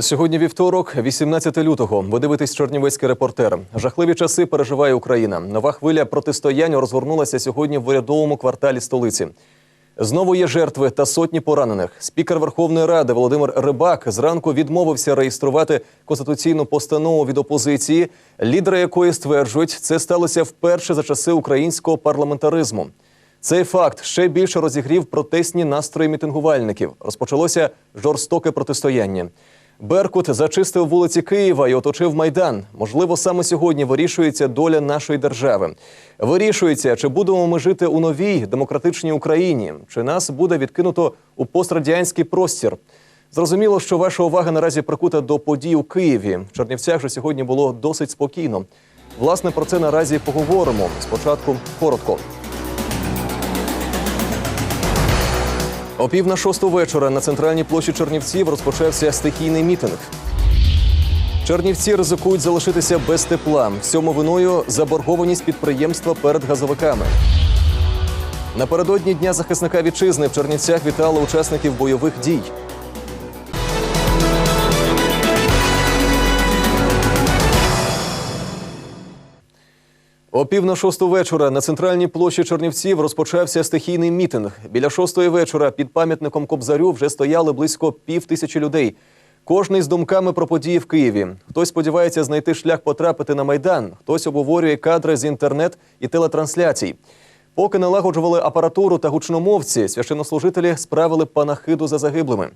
Сьогодні вівторок, 18 лютого. Ви дивитесь Чернівецький репортер. Жахливі часи переживає Україна. Нова хвиля протистояння розгорнулася сьогодні в урядовому кварталі столиці. Знову є жертви та сотні поранених. Спікер Верховної Ради Володимир Рибак зранку відмовився реєструвати конституційну постанову від опозиції, лідери якої стверджують, це сталося вперше за часи українського парламентаризму. Цей факт ще більше розігрів протестні настрої мітингувальників. Розпочалося жорстоке протистояння. Беркут зачистив вулиці Києва і оточив майдан. Можливо, саме сьогодні вирішується доля нашої держави. Вирішується, чи будемо ми жити у новій демократичній Україні, чи нас буде відкинуто у пострадянський простір. Зрозуміло, що ваша увага наразі прикута до подій у Києві. В Чернівцях же сьогодні було досить спокійно. Власне, про це наразі поговоримо. Спочатку коротко. О пів на шосту вечора на центральній площі Чернівців розпочався стихійний мітинг. Чернівці ризикують залишитися без тепла. Всьому виною заборгованість підприємства перед газовиками. Напередодні Дня захисника вітчизни в Чернівцях вітали учасників бойових дій. О пів на шосту вечора на центральній площі Чернівців розпочався стихійний мітинг. Біля шостої вечора під пам'ятником Кобзарю вже стояли близько пів тисячі людей. Кожний з думками про події в Києві. Хтось сподівається знайти шлях потрапити на майдан, хтось обговорює кадри з інтернет і телетрансляцій. Поки налагоджували апаратуру та гучномовці, священнослужителі справили панахиду за загиблими.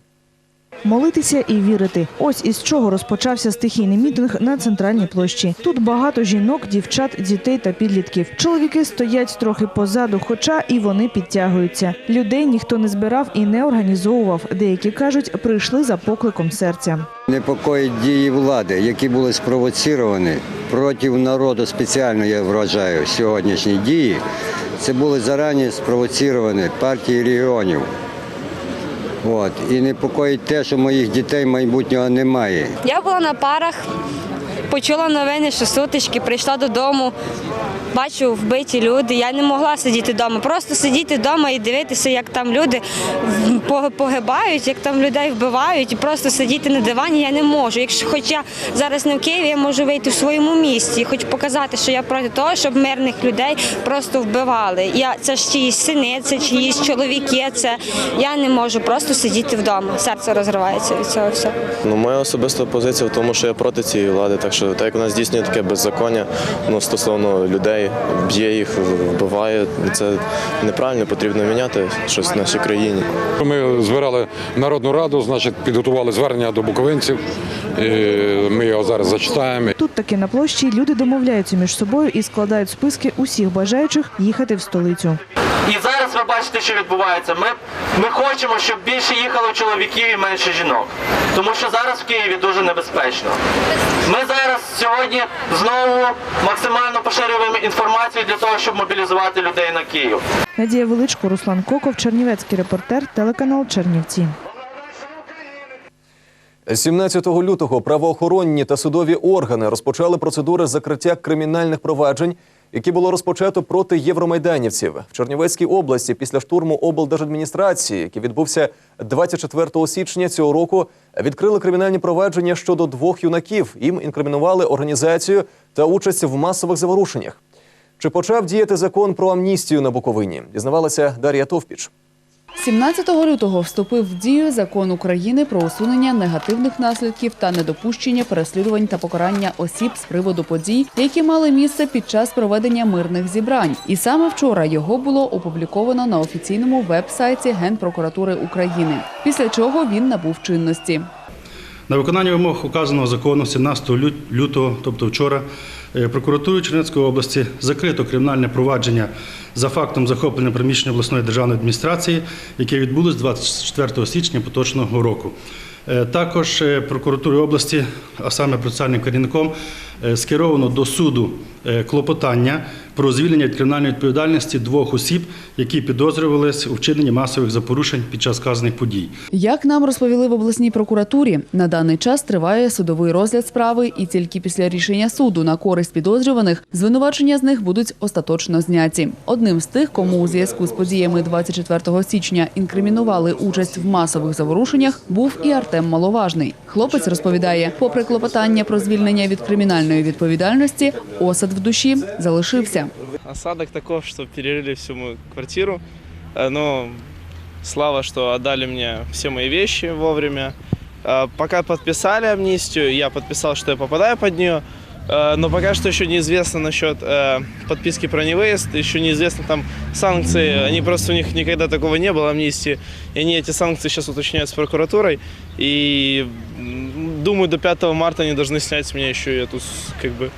Молитися і вірити. Ось із чого розпочався стихійний мітинг на центральній площі. Тут багато жінок, дівчат, дітей та підлітків. Чоловіки стоять трохи позаду, хоча і вони підтягуються. Людей ніхто не збирав і не організовував. Деякі кажуть, прийшли за покликом серця. Непокоїть дії влади, які були спровоціровані проти народу спеціально, я вважаю, сьогоднішні дії. Це були зарані спровоціровані партії регіонів. От. І непокоїть те, що моїх дітей майбутнього немає. Я була на парах, почула новини, що сутички, прийшла додому, бачу вбиті люди. Я не могла сидіти вдома. Просто сидіти вдома і дивитися, як там люди погибають, як там людей вбивають, і просто сидіти на дивані я не можу. Якщо хоч я зараз не в Києві, я можу вийти в своєму місті, хоч показати, що я проти того, щоб мирних людей просто вбивали. Я це ж чиїсь сини, це чиїсь чоловіки. Це я не можу просто сидіти вдома. Серце розривається від цього всього. Ну, моя особиста позиція в тому, що я проти цієї влади, так що так як вона здійснює таке беззаконня ну, стосовно людей, б'є їх, вбиває, це неправильно, потрібно міняти щось в нашій країні. Ми збирали народну раду, значить, підготували звернення до буковинців. І Ми його зараз зачитаємо. Тут таки на площі люди домовляються між собою і складають списки усіх бажаючих їхати в столицю. І зараз ви бачите, що відбувається. Ми, ми хочемо, щоб більше їхало чоловіків і менше жінок. Тому що зараз в Києві дуже небезпечно. Ми зараз сьогодні знову максимально поширюємо інформацію для того, щоб мобілізувати людей на Київ. Надія Величко, Руслан Коков, Чернівецький репортер, телеканал Чернівці. 17 лютого правоохоронні та судові органи розпочали процедури закриття кримінальних проваджень, які було розпочато проти євромайданівців в Чернівецькій області після штурму облдержадміністрації, який відбувся 24 січня цього року. Відкрили кримінальні провадження щодо двох юнаків. Їм інкримінували організацію та участь в масових заворушеннях. Чи почав діяти закон про амністію на Буковині? Дізнавалася Дар'я Товпіч. 17 лютого вступив в дію закон України про усунення негативних наслідків та недопущення переслідувань та покарання осіб з приводу подій, які мали місце під час проведення мирних зібрань. І саме вчора його було опубліковано на офіційному веб-сайті Генпрокуратури України. Після чого він набув чинності. На виконання вимог указаного закону 17 лютого, тобто вчора, прокуратурою Чернецької області закрито кримінальне провадження за фактом захоплення приміщення обласної державної адміністрації, яке відбулось 24 січня поточного року. Е, Також е, прокуратурою області, а саме процесуальним керівником, е, скеровано до суду е, клопотання про звільнення від кримінальної відповідальності двох осіб, які підозрювалися у вчиненні масових запорушень під час вказаних подій. Як нам розповіли в обласній прокуратурі, на даний час триває судовий розгляд справи, і тільки після рішення суду на користь підозрюваних звинувачення з них будуть остаточно зняті. Одним з тих, кому у зв'язку з подіями 24 січня інкримінували участь в масових заворушеннях, був і Артем Маловажний. Хлопець розповідає, попри клопотання про звільнення від кримінальної відповідальності, осад в душі залишився. Осадок таков, что перерыли всю мою квартиру. Э, Но слава, что отдали мне все мои вещи вовремя. Э, Пока подписали амнистию, я подписал, что я попадаю под нее. Э, Но пока что еще неизвестно насчет подписки про невыезд, еще неизвестно там санкции. Они просто у них никогда такого не было амнистии. И они эти санкции сейчас уточняют с прокуратурой. И думаю, до 5 марта они должны снять с меня еще эту как бы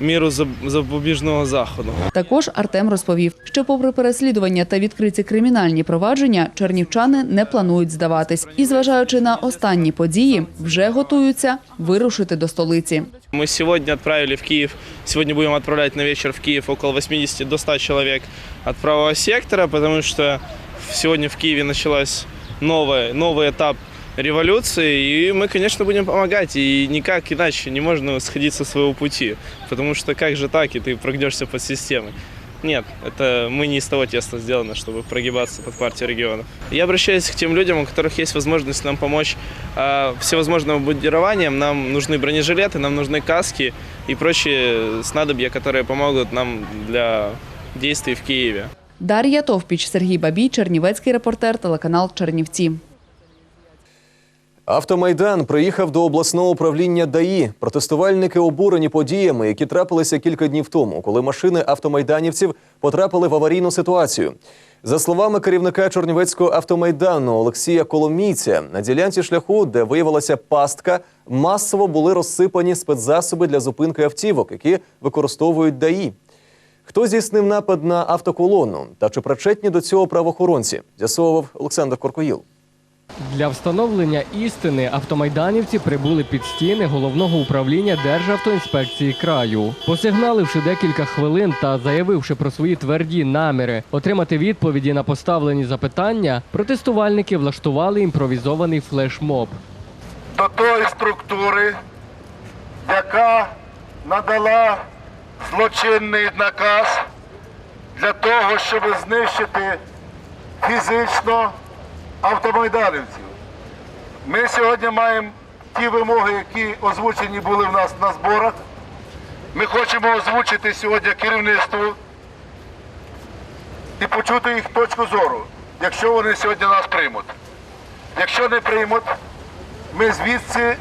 міру заб- запобіжного заходу. Також Артем розповів, що попри переслідування та відкриті кримінальні провадження, чернівчани не планують здаватись і, зважаючи на останні події, вже готуються вирушити до столиці. Мы сегодня отправили в Киев, сегодня будем отправлять на вечер в Киев около 80 до 100 человек от правого сектора, потому что сегодня в Киеве началась новая, новый этап революции, и мы, конечно, будем помогать, и никак иначе не можно сходить со своего пути, потому что как же так, и ты прогнешься под системой. Нет, это мы не из того теста сделаны, чтобы прогибаться под партию регионов. Я обращаюсь к тем людям, у которых есть возможность нам помочь а, всевозможным обмундированием. Нам нужны бронежилеты, нам нужны каски и прочие снадобья, которые помогут нам для действий в Киеве. Дар'я Товпіч, Сергій Бабій, Чернівецький репортер, телеканал Чернівці. Автомайдан приїхав до обласного управління ДАІ. Протестувальники обурені подіями, які трапилися кілька днів тому, коли машини автомайданівців потрапили в аварійну ситуацію. За словами керівника Чорнівецького автомайдану Олексія Коломійця, на ділянці шляху, де виявилася пастка, масово були розсипані спецзасоби для зупинки автівок, які використовують ДАІ. Хто здійснив напад на автоколону та чи причетні до цього правоохоронці? З'ясовував Олександр Коркоїл. Для встановлення істини автомайданівці прибули під стіни головного управління Державтоінспекції краю. Посигналивши декілька хвилин та заявивши про свої тверді наміри отримати відповіді на поставлені запитання, протестувальники влаштували імпровізований флешмоб. до тої структури, яка надала злочинний наказ для того, щоб знищити фізично автомайданівців. Ми сьогодні маємо ті вимоги, які озвучені були в нас на зборах. Ми хочемо озвучити сьогодні керівництву і почути їх точку зору, якщо вони сьогодні нас приймуть. Якщо не приймуть, ми звідси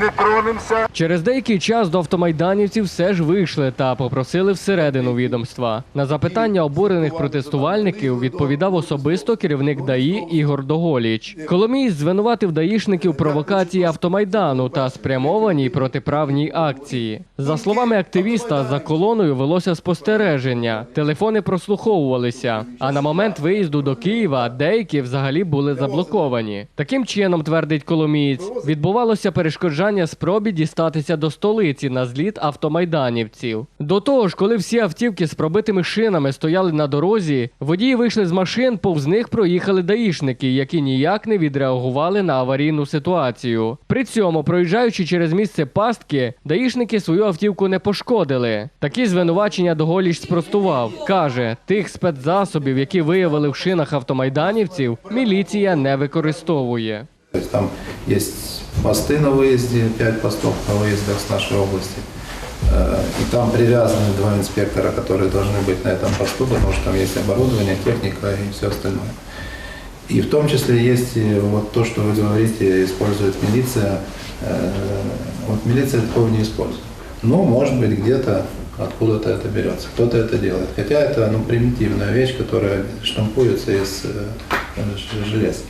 не тронемося. Через деякий час до автомайданівців все ж вийшли та попросили всередину відомства. На запитання обурених протестувальників відповідав особисто керівник ДАІ Ігор Доголіч. Коломій звинуватив даїшників провокації автомайдану та спрямованій протиправній акції. За словами активіста, за колоною велося спостереження. Телефони прослуховувалися. А на момент виїзду до Києва деякі взагалі були заблоковані. Таким чином, твердить Коломієць, відбувалося перешкоджання спробі дістатися до столиці на зліт автомайданівців. До того ж, коли всі автівки з пробитими шинами стояли на дорозі, водії вийшли з машин, повз них проїхали даїшники, які ніяк не відреагували на аварійну ситуацію. При цьому, проїжджаючи через місце пастки, даїшники свою автівку не пошкодили. Такі звинувачення Доголіч спростував. Каже, тих спецзасобів, які виявили в шинах автомайданівців, міліція не використовує. Там есть посты на выезде, 5 постов на выездах с нашей области. Э, И там привязаны два инспектора, которые должны быть на этом посту, потому что там есть оборудование, техника и все остальное. И в том числе есть и вот то, что вы говорите, использует милиция. Э, Вот милиция такого не использует. Но, может быть, где-то откуда-то это берется. Кто-то это делает. Хотя это ну, примитивная вещь, которая штампуется из э, ж- железа.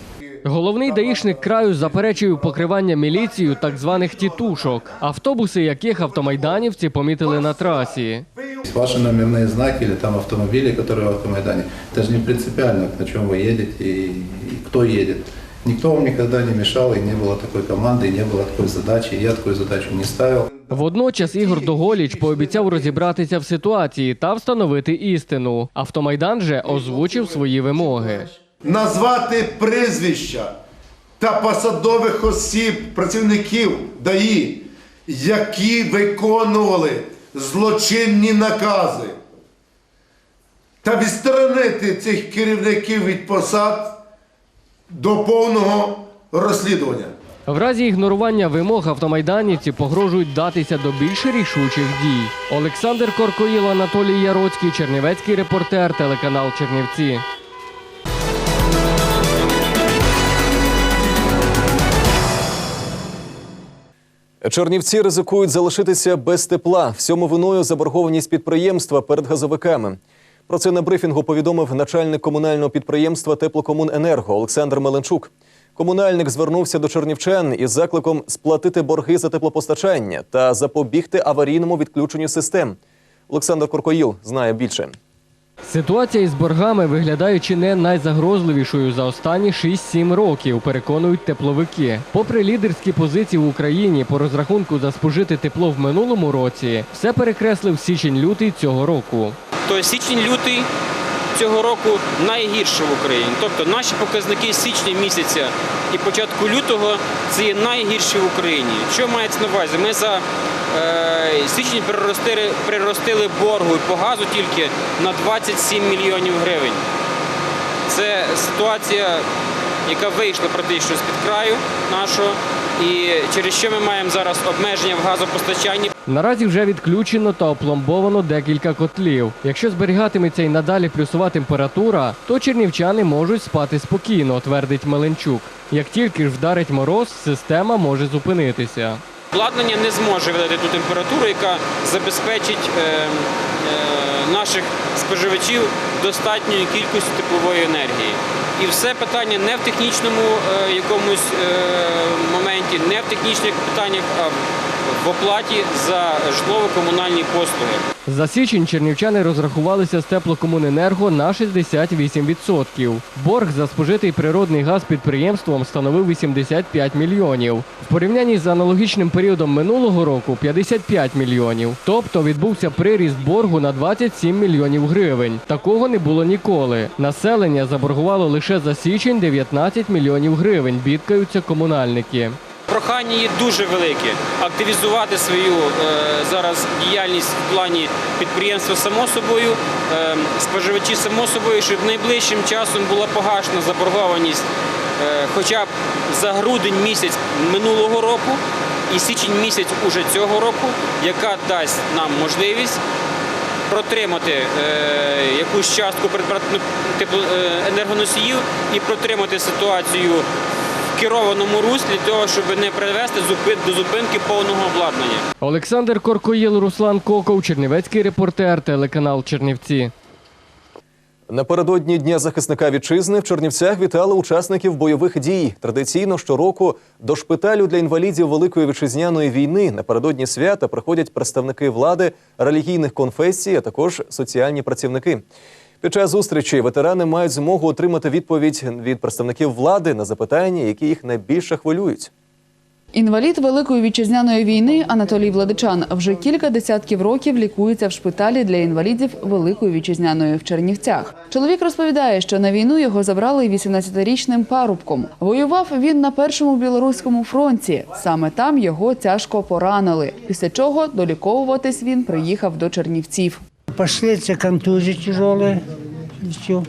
Головний даїшник краю заперечує покривання міліцією так званих тітушок, автобуси яких автомайданівці помітили на трасі. Ваши номерные знаки или там автомобили, которые в автомайдане, это же не принципиально, на чем вы едете и, и кто едет. Никто вам никогда не мешал, и не было такой команды, и не было такой задачи, и я такую задачу не ставил. Водночас Ігор Доголіч пообіцяв розібратися в ситуації та встановити істину. Автомайдан же озвучив свої вимоги. Назвати прізвища та посадових осіб, працівників ДАІ, які виконували злочинні накази, та відсторонити цих керівників від посад до повного розслідування. В разі ігнорування вимог автомайданівці погрожують датися до більш рішучих дій. Олександр Коркоїл, Анатолій Яроцький, Чернівецький репортер, телеканал Чернівці. Чернівці ризикують залишитися без тепла. Всьому виною заборгованість підприємства перед газовиками. Про це на брифінгу повідомив начальник комунального підприємства Теплокомуненерго Олександр Меленчук. Комунальник звернувся до чернівчан із закликом сплатити борги за теплопостачання та запобігти аварійному відключенню систем. Олександр Куркоїл знає більше. Ситуація із боргами виглядає чи не найзагрозливішою за останні 6-7 років, переконують тепловики. Попри лідерські позиції в Україні по розрахунку за спожите тепло в минулому році, все перекреслив січень-лютий цього року. то січень-лютий цього року найгірше в Україні. Тобто наші показники січня місяця і початку лютого це є найгірші в Україні. Що мається на увазі? Ми за е, січень приростили, приростили боргу по газу тільки на 27 мільйонів гривень. Це ситуація, яка вийшла практично з-під краю нашого, і через що ми маємо зараз обмеження в газопостачанні. Наразі вже відключено та опломбовано декілька котлів. Якщо зберігатиметься і надалі плюсова температура, то чернівчани можуть спати спокійно, твердить Меленчук. Як тільки ж вдарить мороз, система може зупинитися. Обладнання не зможе видати ту температуру, яка забезпечить е, е, наших споживачів достатньою кількістю теплової енергії. І все питання не в технічному е, якомусь моменті, не в технічних питаннях, а в оплаті за житлово-комунальні послуги. За січень чернівчани розрахувалися з теплокомуненерго на 68%. Борг за спожитий природний газ підприємством становив 85 мільйонів. В порівнянні з аналогічним періодом минулого року 55 мільйонів. Тобто відбувся приріст боргу на 27 мільйонів гривень. Такого не було ніколи. Населення заборгувало лише за січень 19 мільйонів гривень. Бідкаються комунальники. Прохання є дуже велике. Активізувати свою е, зараз діяльність в плані підприємства само собою, е, споживачі само собою, щоб найближчим часом була погашена заборгованість е, хоча б за грудень місяць минулого року і січень місяць уже цього року, яка дасть нам можливість протримати якусь частку придбати- е, енергоносіїв і протримати ситуацію в керованому руслі для того, щоб не привести зупин- до зупинки повного обладнання. Олександр Коркоїл, Руслан Коков, Чернівецький репортер, телеканал Чернівці. Напередодні Дня захисника вітчизни в Чернівцях вітали учасників бойових дій. Традиційно щороку до шпиталю для інвалідів Великої вітчизняної війни напередодні свята приходять представники влади, релігійних конфесій, а також соціальні працівники. Під час зустрічі ветерани мають змогу отримати відповідь від представників влади на запитання, які їх найбільше хвилюють. Інвалід Великої вітчизняної війни Анатолій Владичан вже кілька десятків років лікується в шпиталі для інвалідів Великої вітчизняної в Чернівцях. Чоловік розповідає, що на війну його забрали 18-річним парубком. Воював він на першому білоруському фронті. Саме там його тяжко поранили. Після чого доліковуватись він приїхав до Чернівців. Последствия контузии тяжелые, все.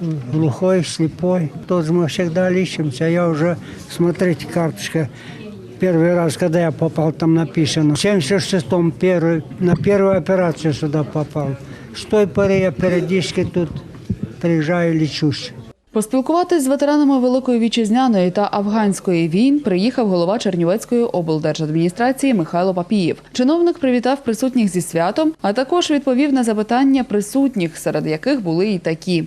Глухой, слепой. Тоже мы всегда лечимся. Я уже, смотрите, карточка. Первый раз, когда я попал, там написано. В 76-м первый, на первую операцию сюда попал. С той поры я периодически тут приезжаю, лечусь. Поспілкуватись з ветеранами Великої вітчизняної та афганської війн приїхав голова Чернівецької облдержадміністрації Михайло Папієв. Чиновник привітав присутніх зі святом, а також відповів на запитання присутніх, серед яких були і такі.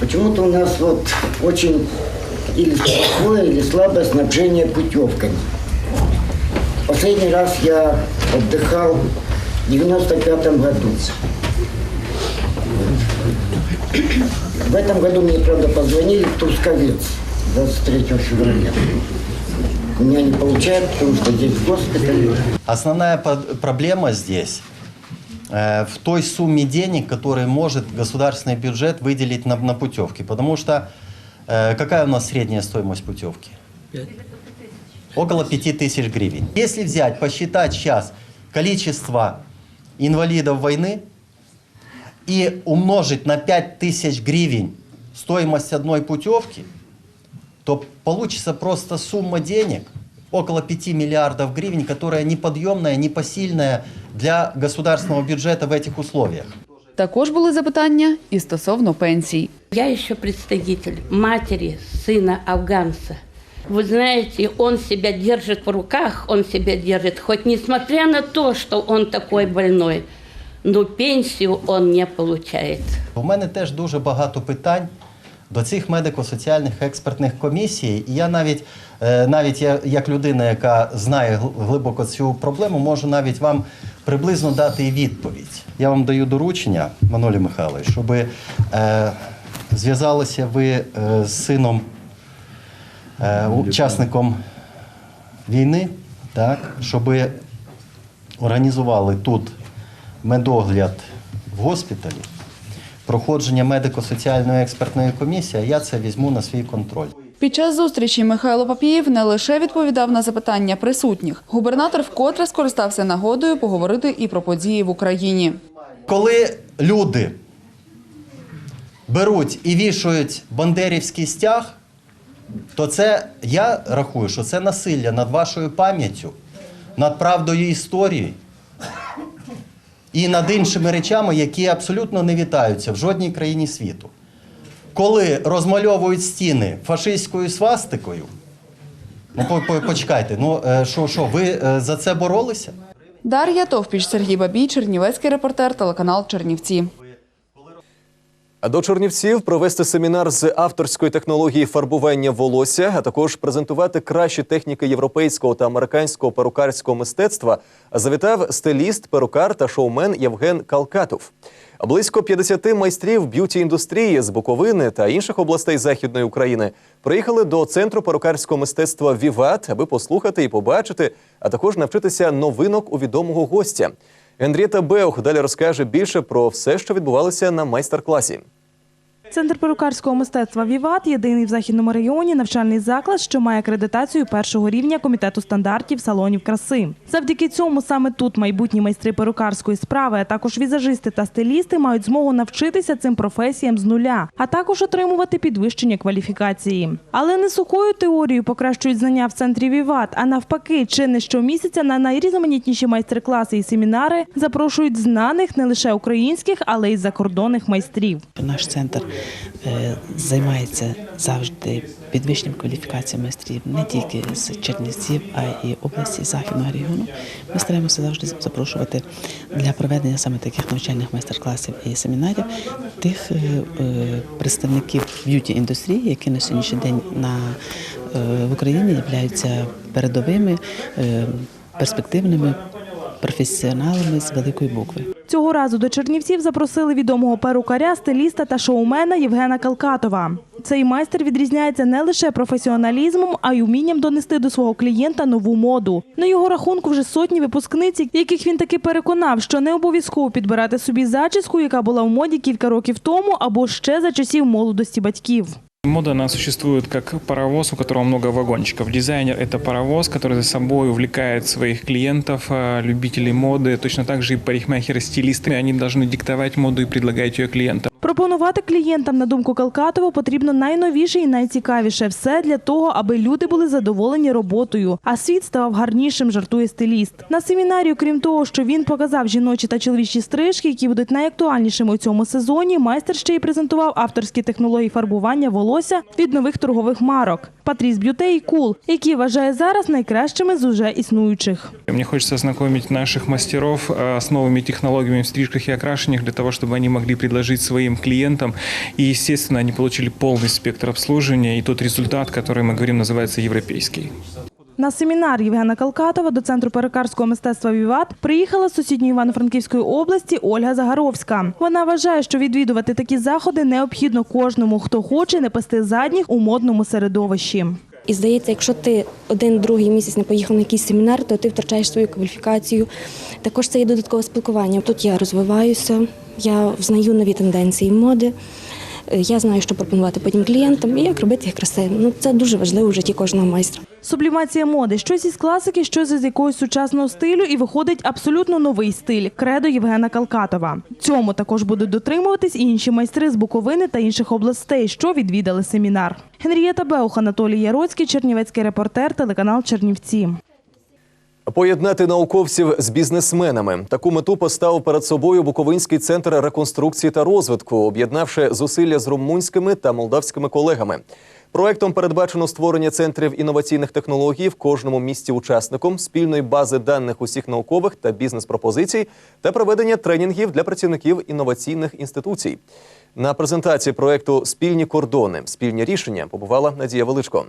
Почему-то у нас вот очень или плохое, или слабое снабжение путевками. Последний раз я отдыхал в 95 году. В этом году мне, правда, позвонили в Трусковец 23 февраля. у меня не получается, потому что здесь госпиталь. Основная проблема здесь э, в той сумме денег, которые может государственный бюджет выделить на, на путевки. Потому что э, какая у нас средняя стоимость путевки? Около 5000 гривен. Если взять, посчитать сейчас количество инвалидов войны и умножить на 5000 гривен стоимость одной путевки, то получится просто сумма денег около 5 миллиардов гривен, которая неподъемная, непосильная для государственного бюджета в этих условиях. Також були запитання і стосовно пенсій. Я еще представитель матери сына афганца. Вы знаете, он себя держит в руках, он себя держит, хоть несмотря на то, что он такой больной, но пенсию он не получает. У мене теж дуже багато питань до цих медико-соціальних експертних комісій. І я навіть, е, навіть я, як людина, яка знає гл- глибоко цю проблему, можу навіть вам приблизно дати і відповідь. Я вам даю доручення, Манолі Михайлович, щоб е, зв'язалися ви е, з сином, е, учасником війни, так, щоб організували тут медогляд в госпіталі, проходження медико-соціальної експертної комісії, я це візьму на свій контроль. Під час зустрічі Михайло Папієв не лише відповідав на запитання присутніх. Губернатор вкотре скористався нагодою поговорити і про події в Україні. Коли люди беруть і вішають бандерівський стяг, то це я рахую, що це насилля над вашою пам'яттю, над правдою історії і над іншими речами, які абсолютно не вітаються в жодній країні світу. Коли розмальовують стіни фашистською свастикою, ну по- по- почекайте, ну е, що, що, ви е, за це боролися? Дар'я Товпіч, Сергій Бабій, Чернівецький репортер, телеканал Чернівці. До Чернівців провести семінар з авторської технології фарбування волосся, а також презентувати кращі техніки європейського та американського перукарського мистецтва завітав стиліст, перукар та шоумен Євген Калкатов. Близько 50 майстрів б'юті індустрії з Буковини та інших областей Західної України приїхали до центру перукарського мистецтва Віват, аби послухати і побачити, а також навчитися новинок у відомого гостя. Генрієта Беух далі розкаже більше про все, що відбувалося на майстер-класі. Центр перукарського мистецтва Віват єдиний в західному регіоні навчальний заклад, що має акредитацію першого рівня комітету стандартів салонів краси. Завдяки цьому саме тут майбутні майстри перукарської справи, а також візажисти та стилісти мають змогу навчитися цим професіям з нуля, а також отримувати підвищення кваліфікації. Але не сухою теорією покращують знання в центрі Віват, а навпаки, чи не щомісяця на найрізноманітніші майстер-класи і семінари запрошують знаних не лише українських, але й закордонних майстрів. Наш центр займається завжди підвищенням кваліфікації майстрів не тільки з Чернівців, а й області західного регіону. Ми стараємося завжди запрошувати для проведення саме таких навчальних майстер-класів і семінарів тих е, е, представників б'юті індустрії, які на сьогоднішній день на е, в Україні являються передовими, е, перспективними професіоналами з великої букви. Цього разу до Чернівців запросили відомого перукаря, стиліста та шоумена Євгена Калкатова. Цей майстер відрізняється не лише професіоналізмом, а й умінням донести до свого клієнта нову моду. На його рахунку вже сотні випускниць, яких він таки переконав, що не обов'язково підбирати собі зачіску, яка була в моді кілька років тому, або ще за часів молодості батьків. Мода, она существует как паровоз, у которого много вагончиков. Дизайнер – это паровоз, который за собой увлекает своих клиентов, э, любителей моды. Точно так же и парикмахеры, стилисты. Они должны диктовать моду и предлагать ее клиентам. Пропонувати клієнтам, на думку Калкатова, потрібно найновіше і найцікавіше. Все для того, аби люди були задоволені роботою, а світ ставав гарнішим, жартує стиліст. На семінарі, окрім того, що він показав жіночі та чоловічі стрижки, які будуть найактуальнішими у цьому сезоні, майстер ще й презентував авторські технології фарбування волосся від нових торгових марок Патріс Б'юте і Кул, які вважає зараз найкращими з уже існуючих. Мне хочется ознакомить наших мастеров э, с новыми технологиями в стрижках и окрашиваниях для того, чтобы они могли предложить своим клиентам. И, естественно, они получили полный спектр обслуживания. И тот результат, который мы говорим, называется европейский. На семінар Євгена Калкатова до центру перукарського мистецтва Віват приїхала з сусідньої Івано-Франківської області Ольга Загаровська. Вона вважає, що відвідувати такі заходи необхідно кожному, хто хоче не пасти задніх у модному середовищі. І здається, якщо ти один другий місяць не поїхав на якийсь семінар, то ти втрачаєш свою кваліфікацію. Також це є додаткове спілкування. Тут я розвиваюся, я взнаю нові тенденції моди. Е, Я знаю, що пропонувати потім клієнтам і як робити їх красивими. Ну це дуже важливо в житті кожного майстра. Сублімація моди щось із класики, щось із якогось сучасного стилю, і виходить абсолютно новий стиль кредо Євгена Калкатова. Цьому також будуть дотримуватись і інші майстри з Буковини та інших областей, що відвідали семінар. Генрієта Беух, Анатолій Яроцький, Чернівецький репортер, телеканал Чернівці. Поєднати науковців з бізнесменами. Таку мету поставив перед собою Буковинський центр реконструкції та розвитку, об'єднавши зусилля з румунськими та молдавськими колегами. Проектом передбачено створення центрів інноваційних технологій в кожному місті учасником, спільної бази даних усіх наукових та бізнес-пропозицій та проведення тренінгів для працівників інноваційних інституцій. На презентації проекту Спільні кордони, спільні рішення побувала Надія Величко.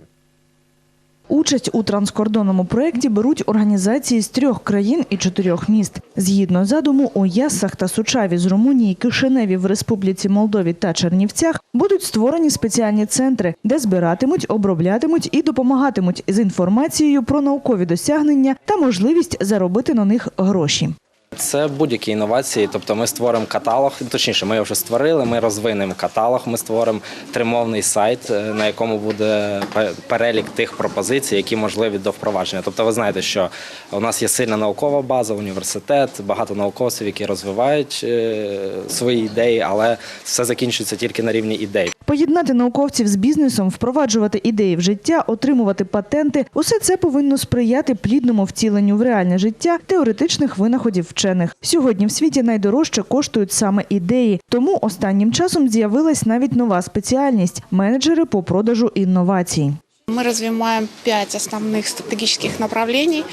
Участь у транскордонному проєкті беруть організації з трьох країн і чотирьох міст. Згідно задуму, у Ясах та Сучаві з Румунії, Кишиневі в Республіці Молдові та Чернівцях будуть створені спеціальні центри, де збиратимуть, оброблятимуть і допомагатимуть з інформацією про наукові досягнення та можливість заробити на них гроші. Це будь-які інновації, тобто ми створимо каталог, точніше, ми його вже створили. Ми розвинемо каталог. Ми створимо тримовний сайт, е, на якому буде перелік тих пропозицій, які можливі до впровадження. Тобто, ви знаєте, що у нас є сильна наукова база, університет, багато науковців, які розвивають е, свої ідеї, але все закінчується тільки на рівні ідей. Поєднати науковців з бізнесом, впроваджувати ідеї в життя, отримувати патенти – усе це повинно сприяти плідному втіленню в реальне життя теоретичних винаходів вчених. Сьогодні в світі найдорожче коштують саме ідеї. Тому останнім часом з'явилась навіть нова спеціальність – менеджери по продажу інновацій. Мы развиваем пять основных стратегических направлений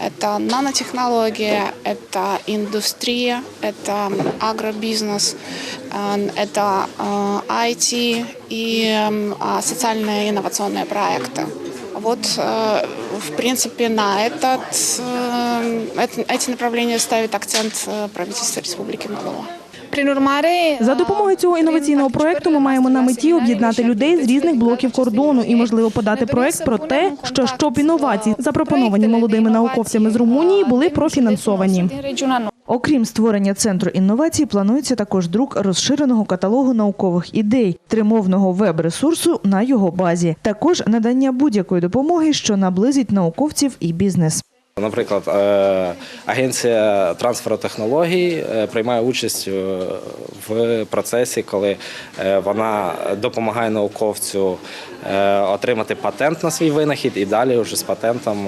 Это нанотехнология, это индустрия, это агробизнес, э, это э, IT и э, а, социальные инновационные проекты. Вот, э, в принципе, на этот, э, эт- эти направления ставит акцент э, правительство Республики Молдова. За допомогою цього інноваційного проекту ми маємо на меті об'єднати людей з різних блоків кордону і, можливо, подати проект про те, що щоб інновації, запропоновані молодими науковцями з Румунії, були профінансовані. Окрім створення центру інновацій, планується також друк розширеного каталогу наукових ідей, тримовного веб-ресурсу на його базі, також надання будь-якої допомоги, що наблизить науковців і бізнес. Наприклад, е, агенція трансферу технологій е, приймає участь е, в процесі, коли вона допомагає науковцю отримати патент на свій винахід, і далі вже з патентом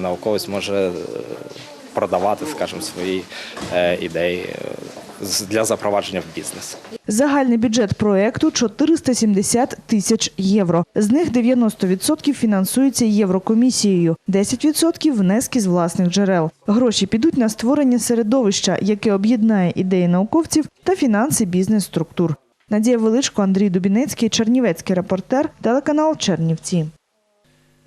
науковець може продавати, скажімо, свої ідеї для запровадження в бізнес. Загальний бюджет проекту 470 тисяч євро. З них 90% фінансується Єврокомісією, 10% – внески з власних джерел. Гроші підуть на створення середовища, яке об'єднає ідеї науковців та фінанси бізнес-структур. Надія Величко, Андрій Дубінецький, Чернівецький репортер, телеканал Чернівці.